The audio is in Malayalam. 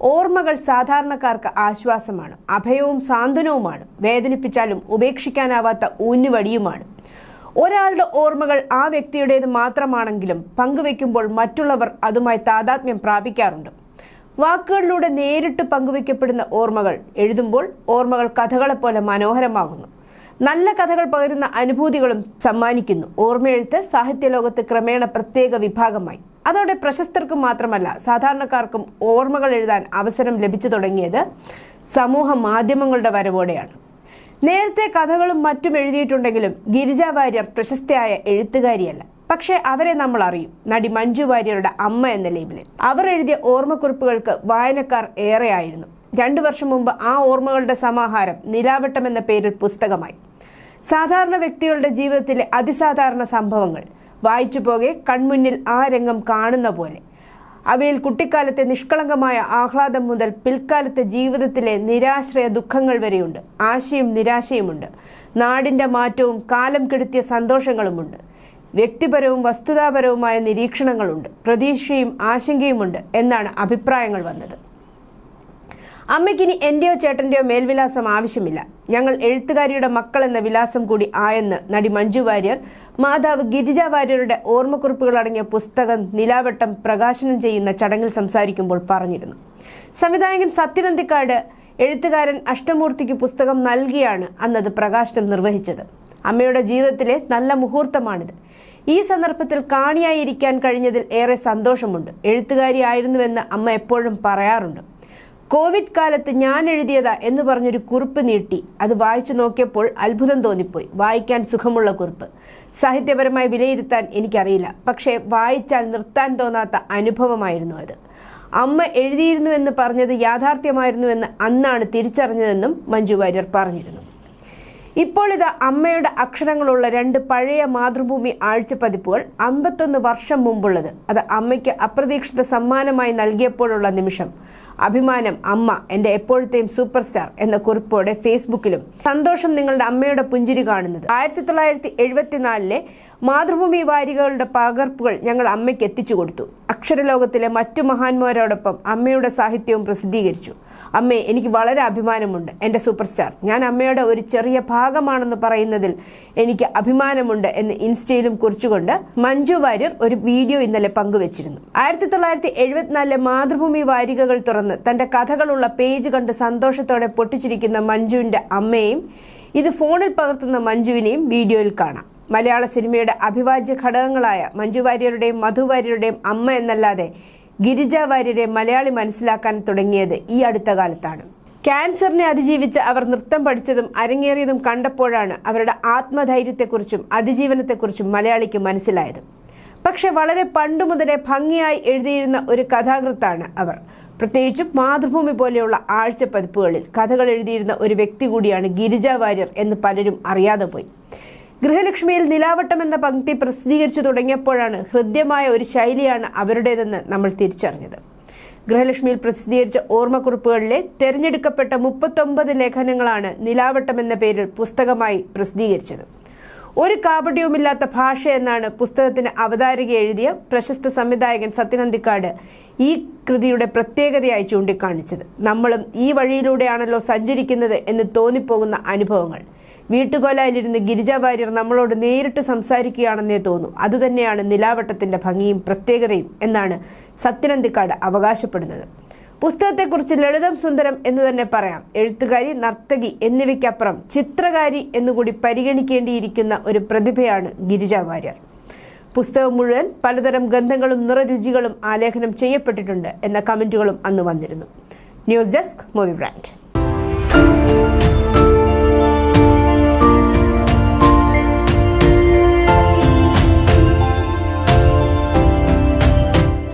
ഓർമ്മകൾ സാധാരണക്കാർക്ക് ആശ്വാസമാണ് അഭയവും സാന്ത്വനവുമാണ് വേദനിപ്പിച്ചാലും ഉപേക്ഷിക്കാനാവാത്ത ഊന്നുവടിയുമാണ് ഒരാളുടെ ഓർമ്മകൾ ആ വ്യക്തിയുടേത് മാത്രമാണെങ്കിലും പങ്കുവെക്കുമ്പോൾ മറ്റുള്ളവർ അതുമായി താതാത്മ്യം പ്രാപിക്കാറുണ്ട്. വാക്കുകളിലൂടെ നേരിട്ട് പങ്കുവെക്കപ്പെടുന്ന ഓർമ്മകൾ എഴുതുമ്പോൾ ഓർമ്മകൾ കഥകളെപ്പോലെ മനോഹരമാകുന്നു. നല്ല കഥകൾ പകരുന്ന അനുഭൂതികളും സമ്മാനിക്കുന്നു. ഓർമ്മയെഴുത്ത് സാഹിത്യലോകത്ത് ക്രമേണ പ്രത്യേക വിഭാഗമായി. അതോടെ പ്രശസ്തർക്കും മാത്രമല്ല സാധാരണക്കാർക്കും ഓർമ്മകൾ എഴുതാൻ അവസരം ലഭിച്ചു തുടങ്ങിയത് സമൂഹ മാധ്യമങ്ങളുടെ വരവോടെയാണ്. നേരത്തെ കഥകളും മറ്റും എഴുതിയിട്ടുണ്ടെങ്കിലും ഗിരിജ വാര്യർ പ്രശസ്തയായ എഴുത്തുകാരിയല്ല. പക്ഷേ അവരെ നമ്മൾ അറിയും. നടി മഞ്ജു വാര്യരുടെ അമ്മ എന്ന ലേബിലിൽ അവർ എഴുതിയ ഓർമ്മക്കുറിപ്പുകൾക്ക് വായനക്കാർ ഏറെയായിരുന്നു. രണ്ടു വർഷം മുമ്പ് ആ ഓർമ്മകളുടെ സമാഹാരം നിലാവട്ടം എന്ന പേരിൽ പുസ്തകമായി. സാധാരണ വ്യക്തികളുടെ ജീവിതത്തിലെ അതിസാധാരണ സംഭവങ്ങൾ. വായിച്ചു പോകെ കൺമുന്നിൽ ആ രംഗം കാണുന്ന പോലെ. അവയിൽ കുട്ടിക്കാലത്തെ നിഷ്കളങ്കമായ ആഹ്ലാദം മുതൽ പിൽക്കാലത്തെ ജീവിതത്തിലെ നിരാശ്രയ ദുഃഖങ്ങൾ വരെയുണ്ട്. ആശയും നിരാശയുമുണ്ട്. നാടിന്റെ മാറ്റവും കാലം കെടുത്തിയ സന്തോഷങ്ങളുമുണ്ട്. വ്യക്തിപരവും വസ്തുതാപരവുമായ നിരീക്ഷണങ്ങളുണ്ട്. പ്രതീക്ഷയും ആശങ്കയുമുണ്ട് എന്നാണ് അഭിപ്രായങ്ങൾ വന്നത്. അമ്മയ്ക്കിനി എന്റെയോ ചേട്ടന്റെയോ മേൽവിലാസം ആവശ്യമില്ല. ഞങ്ങൾ എഴുത്തുകാരിയുടെ മക്കൾ എന്ന വിലാസം കൂടി ആയെന്ന് നടി മഞ്ജു വാര്യർ മാതാവ് ഗിരിജ വാര്യരുടെ ഓർമ്മക്കുറിപ്പുകൾ അടങ്ങിയ പുസ്തകം നിലാവട്ടം പ്രകാശനം ചെയ്യുന്ന ചടങ്ങിൽ സംസാരിക്കുമ്പോൾ പറഞ്ഞിരുന്നു. സംവിധായകൻ സത്യനന്ദിക്കാട് എഴുത്തുകാരൻ അഷ്ടമൂർത്തിക്ക് പുസ്തകം നൽകിയാണ് അന്നത് പ്രകാശനം നിർവഹിച്ചത്. അമ്മയുടെ ജീവിതത്തിലെ നല്ല മുഹൂർത്തമാണിത്. ഈ സന്ദർഭത്തിൽ കാണിയായിരിക്കാൻ കഴിഞ്ഞതിൽ ഏറെ സന്തോഷമുണ്ട്. എഴുത്തുകാരിയായിരുന്നുവെന്ന് അമ്മ എപ്പോഴും പറയാറുണ്ട്. കോവിഡ് കാലത്ത് ഞാൻ എഴുതിയതാ എന്ന് പറഞ്ഞൊരു കുറിപ്പ് നീട്ടി. അത് വായിച്ചു നോക്കിയപ്പോൾ അത്ഭുതം തോന്നിപ്പോയി. വായിക്കാൻ സുഖമുള്ള കുറിപ്പ്. സാഹിത്യപരമായി വിലയിരുത്താൻ എനിക്കറിയില്ല. പക്ഷേ വായിച്ചാൽ നിർത്താൻ തോന്നാത്ത അനുഭവമായിരുന്നു അത്. അമ്മ എഴുതിയിരുന്നുവെന്ന് പറഞ്ഞത് യാഥാർത്ഥ്യമായിരുന്നുവെന്ന് അന്നാണ് തിരിച്ചറിഞ്ഞതെന്നും മഞ്ജു വാര്യർ പറഞ്ഞിരുന്നു. ഇപ്പോൾ ഇത് അമ്മയുടെ അക്ഷരങ്ങളുള്ള രണ്ട് പഴയ മാതൃഭൂമി ആഴ്ച പതിപ്പുകൾ അമ്പത്തൊന്ന് വർഷം മുമ്പുള്ളത്. അത് അമ്മയ്ക്ക് അപ്രതീക്ഷിത സമ്മാനമായി നൽകിയപ്പോഴുള്ള നിമിഷം. അഭിമാനം അമ്മ എന്റെ എപ്പോഴത്തെയും സൂപ്പർ സ്റ്റാർ എന്ന കുറിപ്പോടെ ഫേസ്ബുക്കിലും സന്തോഷം നിങ്ങളുടെ അമ്മയുടെ പുഞ്ചിരി കാണുന്നത്. ആയിരത്തി തൊള്ളായിരത്തി എഴുപത്തിനാലിലെ മാതൃഭൂമി വാരികകളുടെ പകർപ്പുകൾ ഞങ്ങൾ അമ്മയ്ക്ക് എത്തിച്ചു കൊടുത്തു. അക്ഷരലോകത്തിലെ മറ്റു മഹാന്മാരോടൊപ്പം അമ്മയുടെ സാഹിത്യവും പ്രസിദ്ധീകരിച്ചു. അമ്മേ എനിക്ക് വളരെ അഭിമാനമുണ്ട്. എന്റെ സൂപ്പർ സ്റ്റാർ ഞാൻ അമ്മയുടെ ഒരു ചെറിയ ഭാഗമാണെന്ന് പറയുന്നതിൽ എനിക്ക് അഭിമാനമുണ്ട് എന്ന് ഇൻസ്റ്റയിലും കുറിച്ചുകൊണ്ട് മഞ്ജു വാര്യർ ഒരു വീഡിയോ ഇന്നലെ പങ്കുവച്ചിരുന്നു. ആയിരത്തി തൊള്ളായിരത്തി എഴുപത്തിനാലിലെ മാതൃഭൂമി വാരികകൾ തുറന്ന് തന്റെ കഥകളുള്ള പേജ് കണ്ട് സന്തോഷത്തോടെ പൊട്ടിച്ചിരിക്കുന്ന മഞ്ജുവിന്റെ അമ്മയും ഇത് ഫോണിൽ പകർത്തുന്ന മഞ്ജുവിനെയും വീഡിയോയിൽ കാണാം. മലയാള സിനിമയുടെ അഭിവാജ്യ ഘടകങ്ങളായ മഞ്ജു വാര്യരുടെയും മധു വാര്യരുടെയും അമ്മ എന്നല്ലാതെ ഗിരിജ വാര്യരെ മലയാളി മനസ്സിലാക്കാൻ തുടങ്ങിയത് ഈ അടുത്ത കാലത്താണ്. ക്യാൻസറിനെ അതിജീവിച്ച് അവർ നൃത്തം പഠിച്ചതും അരങ്ങേറിയതും കണ്ടപ്പോഴാണ് അവരുടെ ആത്മധൈര്യത്തെക്കുറിച്ചും അതിജീവനത്തെക്കുറിച്ചും മലയാളിക്ക് മനസ്സിലായത്. പക്ഷെ വളരെ പണ്ടുമുതലേ ഭംഗിയായി എഴുതിയിരുന്ന ഒരു കഥാകൃത്താണ് അവർ. പ്രത്യേകിച്ചും മാതൃഭൂമി പോലെയുള്ള ആഴ്ച പതിപ്പുകളിൽ കഥകൾ എഴുതിയിരുന്ന ഒരു വ്യക്തി കൂടിയാണ് ഗിരിജ വാര്യർ എന്ന് പലരും അറിയാതെ പോയി. ഗൃഹലക്ഷ്മിയിൽ നിലാവട്ടം എന്ന പങ്ക്തി പ്രസിദ്ധീകരിച്ചു തുടങ്ങിയപ്പോഴാണ് ഹൃദ്യമായ ഒരു ശൈലിയാണ് അവരുടേതെന്ന് നമ്മൾ തിരിച്ചറിഞ്ഞത്. ഗൃഹലക്ഷ്മിയിൽ പ്രസിദ്ധീകരിച്ച ഓർമ്മക്കുറിപ്പുകളിലെ തെരഞ്ഞെടുക്കപ്പെട്ട മുപ്പത്തൊമ്പത് ലേഖനങ്ങളാണ് നിലാവട്ടം എന്ന പേരിൽ പുസ്തകമായി പ്രസിദ്ധീകരിച്ചത്. ഒരു കാപട്യവുമില്ലാത്ത ഭാഷ എന്നാണ് പുസ്തകത്തിന് അവതാരിക എഴുതിയ പ്രശസ്ത സംവിധായകൻ സത്യനന്ദിക്കാട് ഈ കൃതിയുടെ പ്രത്യേകതയായി ചൂണ്ടിക്കാണിച്ചത്. നമ്മളും ഈ വഴിയിലൂടെയാണല്ലോ സഞ്ചരിക്കുന്നത് എന്ന് തോന്നിപ്പോകുന്ന അനുഭവങ്ങൾ. വീട്ടുകൊലയിലിരുന്ന് ഗിരിജ വാര്യർ നമ്മളോട് നേരിട്ട് സംസാരിക്കുകയാണെന്നേ തോന്നൂ. അതുതന്നെയാണ് നിലാവട്ടത്തിന്റെ ഭംഗിയും പ്രത്യേകതയും എന്നാണ് സത്യനന്ദിക്കാട് അവകാശപ്പെടുന്നത്. പുസ്തകത്തെക്കുറിച്ച് ലളിതം സുന്ദരം എന്ന് തന്നെ പറയാം. എഴുത്തുകാരി നർത്തകി എന്നിവയ്ക്കപ്പുറം ചിത്രകാരി എന്നുകൂടി പരിഗണിക്കേണ്ടിയിരിക്കുന്ന ഒരു പ്രതിഭയാണ് ഗിരിജ വാര്യർ. പുസ്തകം മുഴുവൻ പലതരം ഗന്ധങ്ങളും നിറരുചികളും ആലേഖനം ചെയ്യപ്പെട്ടിട്ടുണ്ട് എന്ന കമന്റുകളും അന്ന് വന്നിരുന്നു. News desk movie brand